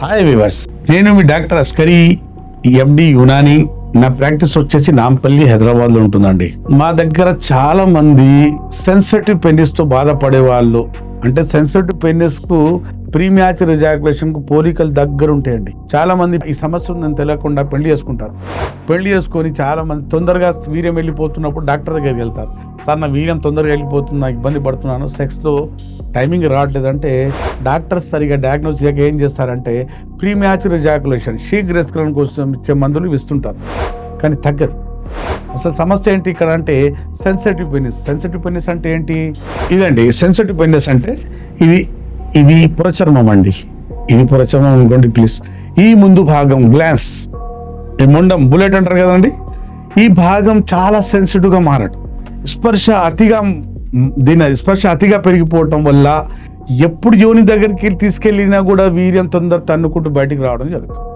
Hi viewers నేను మీ doctor Askari ఎండి యునాని. నా practice వచ్చేసి నాంపల్లి హైదరాబాద్లో ఉంటుందండి. మా దగ్గర చాలా మంది సెన్సిటివ్ పెనిస్తో బాధపడే వాళ్ళు అంటే సెన్సిటివ్ పెనిస్కు ప్రీ మ్యాచ్ రిజాకులేషన్కు పోలికలు దగ్గర ఉంటాయండి. చాలా మంది ఈ సమస్య ఉందని తెలియకుండా పెళ్ళి చేసుకుంటారు. పెళ్ళి చేసుకొని చాలా మంది తొందరగా వీర్యం వెళ్ళిపోతున్నప్పుడు డాక్టర్ దగ్గరికి వెళ్తారు. సార్ నా వీర్యం తొందరగా వెళ్ళిపోతుంది నాకు ఇబ్బంది పడుతున్నాను సెక్స్లో టైమింగ్ రావట్లేదంటే డాక్టర్స్ సరిగా డయాగ్నోస్ చేయక ఏం చేస్తారంటే ప్రీ మ్యాచ్ శీఘ్ర శీఘ్రస్కరణ కోసం ఇచ్చే మందులు ఇస్తుంటారు. కానీ తగ్గదు. అసలు సమస్య ఏంటి ఇక్కడ అంటే సెన్సిటివ్ పెనిస్ సెన్సిటివ్ పెనిస్ అంటే ఏంటి? ఇదండి సెన్సిటివ్ పెనిస్ అంటే ఇది ఇది పురచర్మం అండి. ఇది పురచర్మం అనుకోండి ప్లీజ్ ఈ ముందు భాగం గ్లాన్స్ ఈ ముండం బుల్లెట్ అంటారు కదండి? ఈ భాగం చాలా సెన్సిటివ్గా మారడం. స్పర్శ అతిగా దీని స్పర్శ అతిగా పెరిగిపోవటం వల్ల ఎప్పుడు యోని దగ్గరికి తీసుకెళ్ళినా కూడా వీర్యం తొందర తన్నుకుంటూ బయటికి రావడం జరుగుతుంది.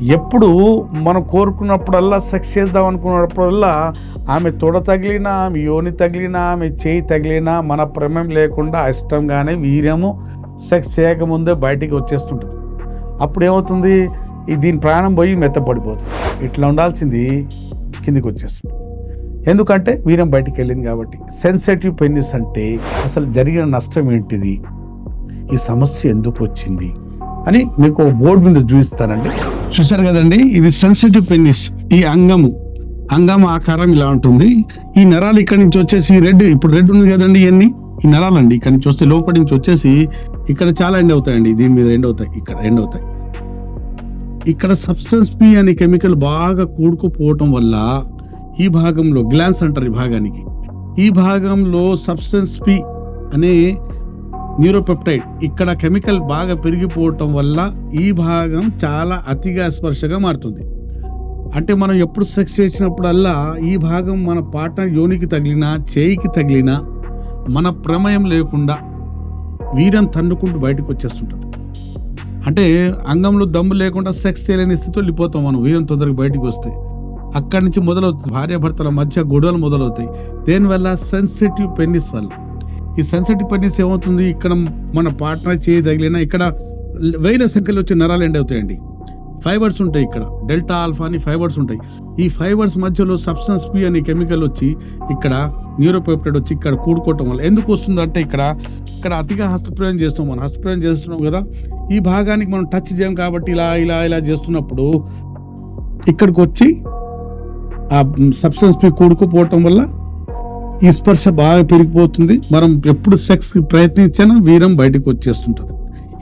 ఎప్పుడు మనం కోరుకున్నప్పుడల్లా సెక్స్ చేద్దాం అనుకున్నప్పుడల్లా ఆమె తొడ తగిలినా ఆమె యోని తగిలినా ఆమె చేయి తగిలినా మన ప్రమేయం లేకుండా ఇష్టంగానే వీర్యము సెక్స్ చేయకముందే బయటికి వచ్చేస్తుంటుంది. అప్పుడు ఏమవుతుంది ఈ దీని ప్రాణం పోయి మెత్తపడిపోతుంది. ఇట్లా ఉండాల్సింది కిందికి వచ్చేస్తుంది ఎందుకంటే వీరం బయటికి వెళ్ళింది కాబట్టి. సెన్సిటివ్ పెన్నిస్ అంటే అసలు జరిగిన నష్టం ఏంటిది? ఈ సమస్య ఎందుకు వచ్చింది? అని మీకు బోర్డు మీద చూపిస్తానండి. చూసారు కదండి? ఇది సెన్సిటివ్ పెన్నిస్ ఈ అంగము. అంగం ఆకారం ఇలా ఉంటుంది. ఈ నరాలు ఇక్కడి నుంచి వచ్చేసి రెడ్ ఇప్పుడు రెడ్ ఉంది కదండి ఇవన్నీ? ఈ నరాలండి ఇక్కడ నుంచి వస్తే లోపలి నుంచి వచ్చేసి ఇక్కడ చాలా ఎండ్ అవుతాయండి. దీని మీద ఎండ్ అవుతాయి ఇక్కడ ఎండ్ అవుతాయి. ఇక్కడ సబ్స్టెన్స్ పి అనే కెమికల్ బాగా కూడుకుపోవటం వల్ల ఈ భాగంలో గ్లాన్స్ అంటారు ఈ భాగానికి. ఈ భాగంలో సబ్స్టెన్స్ పి అనే న్యూరోపెప్టైడ్. ఇక్కడ కెమికల్ బాగా పెరిగిపోవటం వల్ల ఈ భాగం చాలా అతిగా స్పర్శగా మారుతుంది. అంటే మనం ఎప్పుడు సెక్స్ చేసినప్పుడల్లా ఈ భాగం మన పార్ట్నర్ యోనికి తగిలినా చేయికి తగిలినా మన ప్రమేయం లేకుండా వీరం తన్నుకుంటూ బయటకు వచ్చేస్తుంటుంది. అంటే అంగంలో దమ్ము లేకుండా సెక్స్ చేయలేని స్థితిలో వెళ్ళిపోతాం మనం వీరం తొందరగా బయటకు వస్తే. అక్కడి నుంచి మొదలవుతుంది. భార్యాభర్తల మధ్య గొడవలు మొదలవుతాయి. దేనివల్ల? సెన్సిటివ్ పెన్నిస్ వల్ల. ఈ సెన్సిటివ్ పెన్నిస్ ఏమవుతుంది? ఇక్కడ మన పార్ట్నర్ చేయి తగిలినా ఇక్కడ వేల సంఖ్యలో వచ్చే నరాలు ఎండ్ అవుతాయండి. ఫైబర్స్ ఉంటాయి ఇక్కడ. డెల్టా ఆల్ఫా అని ఫైబర్స్ ఉంటాయి. ఈ ఫైబర్స్ మధ్యలో సబ్స్టెన్స్ పి అనే కెమికల్ వచ్చి ఇక్కడ న్యూరోపెప్టైడ్ వచ్చి ఇక్కడ కూడుకోవటం వల్ల ఎందుకు వస్తుందంటే ఇక్కడ ఇక్కడ అతిగా హస్తప్రయోగం చేస్తాం మనం. హస్తప్రయోగం చేస్తున్నాం కదా. ఈ భాగానికి మనం టచ్ చేయం కాబట్టి ఇలా ఇలా ఇలా చేస్తున్నప్పుడు ఇక్కడికి వచ్చి ఆ సబ్స్టెన్స్ పి కూడుకుపోవటం వల్ల ఈ స్పర్శ బాగా పెరిగిపోతుంది. మనం ఎప్పుడు సెక్స్ ప్రయత్నించినా వీరం బయటకు వచ్చేస్తుంటుంది.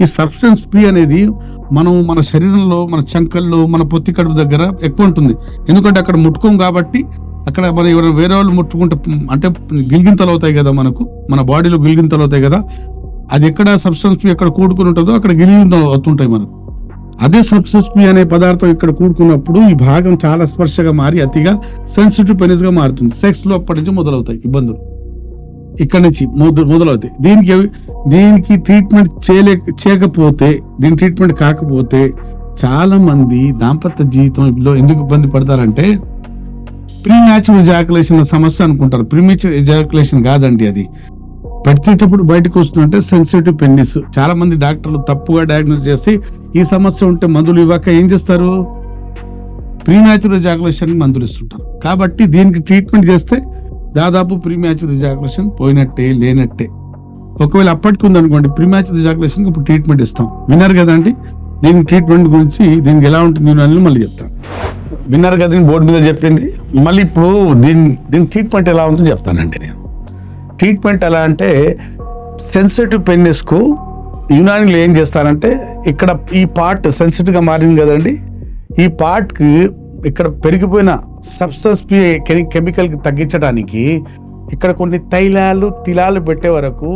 ఈ సబ్స్టెన్స్ పి అనేది మనం మన శరీరంలో మన చంకల్లో మన పొత్తి కడుపు దగ్గర ఎక్కువ ఉంటుంది. ఎందుకంటే అక్కడ ముట్టుకోం కాబట్టి అక్కడ మనం ఎవరైనా వేరే వాళ్ళు ముట్టుకుంటే అంటే గిలిగింతలు అవుతాయి కదా మనకు. మన బాడీలో గిలిగింతలు అవుతాయి కదా. అది ఎక్కడ సబ్స్టెన్స్ పి ఎక్కడ కూడుకుని ఉంటుందో అక్కడ గిలిగింతలు అవుతుంటాయి మనకు. అదే సబ్స్టెన్స్ పి అనే పదార్థం ఇక్కడ కూడుకున్నప్పుడు ఈ భాగం చాలా స్పర్శగా మారి అతిగా సెన్సిటివ్ పెనిస్గా మారుతుంది. సెక్స్లో అప్పటి నుంచి మొదలవుతాయి ఇబ్బందులు. ఇక్కడ నుంచి మొదలవుతాయి. దీనికి దీనికి ట్రీట్మెంట్ చేయలే చేయకపోతే దీని ట్రీట్మెంట్ కాకపోతే చాలా మంది దాంపత్య జీవితంలో ఎందుకు ఇబ్బంది పడతారంటే ప్రీ మ్యాచురల్ ఎజాకులేషన్ సమస్య అనుకుంటారు. ప్రీ ఎజాకులేషన్ కాదండి అది. పెట్టేటప్పుడు బయటకు వస్తుందంటే సెన్సిటివ్ పెన్నిస్ చాలా మంది డాక్టర్లు తప్పుగా డయాగ్నోస్ చేసి ఈ సమస్య ఉంటే మందులు ఇవ్వక ఏం చేస్తారు? ప్రీమాచురల్ మ్యాచురల్ మందులు ఇస్తుంటారు. కాబట్టి దీనికి ట్రీట్మెంట్ చేస్తే దాదాపు ప్రీమాచురల్ మ్యాచురల్ పోయినట్టే లేనట్టే. ఒకవేళ అప్పటికి ఉందనుకోండి ప్రీమాచురల్ మ్యాచురల్ ఇప్పుడు ట్రీట్మెంట్ ఇస్తాం. విన్నారు కదండి దీని ట్రీట్మెంట్ గురించి దీనికి ఎలా ఉంటుంది అని మళ్ళీ చెప్తాను. విన్నారు కదా బోర్డు మీద చెప్పింది. మళ్ళీ ఇప్పుడు దీని దీని ట్రీట్మెంట్ ఎలా ఉంటుందో చెప్తానండి నేను. ట్రీట్మెంట్ ఎలా అంటే సెన్సిటివ్ పెన్నిస్కు యునానిలో ఏం చేస్తారంటే ఇక్కడ ఈ పార్ట్ సెన్సిటివ్గా మారింది కదండి. ఈ పార్ట్కి ఇక్కడ పెరిగిపోయిన సబ్స్టెన్స్ కెమికల్కి తగ్గించడానికి ఇక్కడ కొన్ని తైలాలు తిలాలు పెట్టే వరకు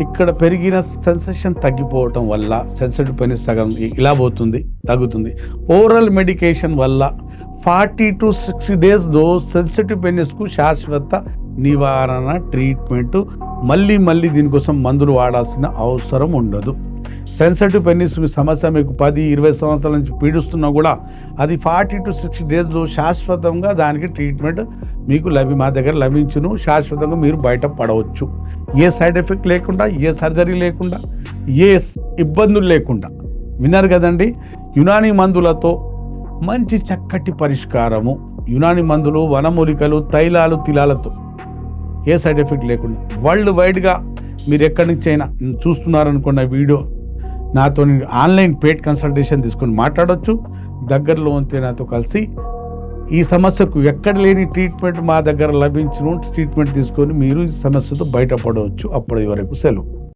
ఇక్కడ పెరిగిన సెన్సేషన్ తగ్గిపోవటం వల్ల సెన్సిటివ్ పెనిస్ సగం ఇలా పోతుంది తగ్గుతుంది. ఓరల్ మెడికేషన్ వల్ల ఫార్టీ టు సిక్స్టీ డేస్లో సెన్సిటివ్ పెనిస్కు శాశ్వత నివారణ ట్రీట్మెంట్ మళ్ళీ మళ్ళీ దీనికోసం మందులు వాడాల్సిన అవసరం ఉండదు. సెన్సిటివ్ పెన్నిస్ సమస్య మీకు పది ఇరవై సంవత్సరాల నుంచి పీడిస్తున్నా కూడా అది ఫార్టీ టు సిక్స్టీ డేస్లో శాశ్వతంగా దానికి ట్రీట్మెంట్ మీకు లభి మా దగ్గర లభించును. శాశ్వతంగా మీరు బయట పడవచ్చు. ఏ సైడ్ ఎఫెక్ట్ లేకుండా ఏ సర్జరీ లేకుండా ఏ ఇబ్బందులు లేకుండా. విన్నారు కదండి? యునాని మందులతో మంచి చక్కటి పరిష్కారము. యునాని మందులు వనమూలికలు తైలాలు తిలాలతో ఏ సైడ్ ఎఫెక్ట్ లేకుండా. వరల్డ్ వైడ్గా మీరు ఎక్కడి నుంచి అయినా చూస్తున్నారనుకున్న వీడియో నాతో ఆన్లైన్ పేడ్ కన్సల్టేషన్ తీసుకొని మాట్లాడవచ్చు దగ్గరలో ఉంటే నాతో కలిసి ఈ సమస్యకు ఎక్కడ లేని ట్రీట్మెంట్ మా దగ్గర లభించిన ట్రీట్మెంట్ తీసుకొని మీరు ఈ సమస్యతో బయటపడవచ్చు. అప్పటి వరకు సెలవు.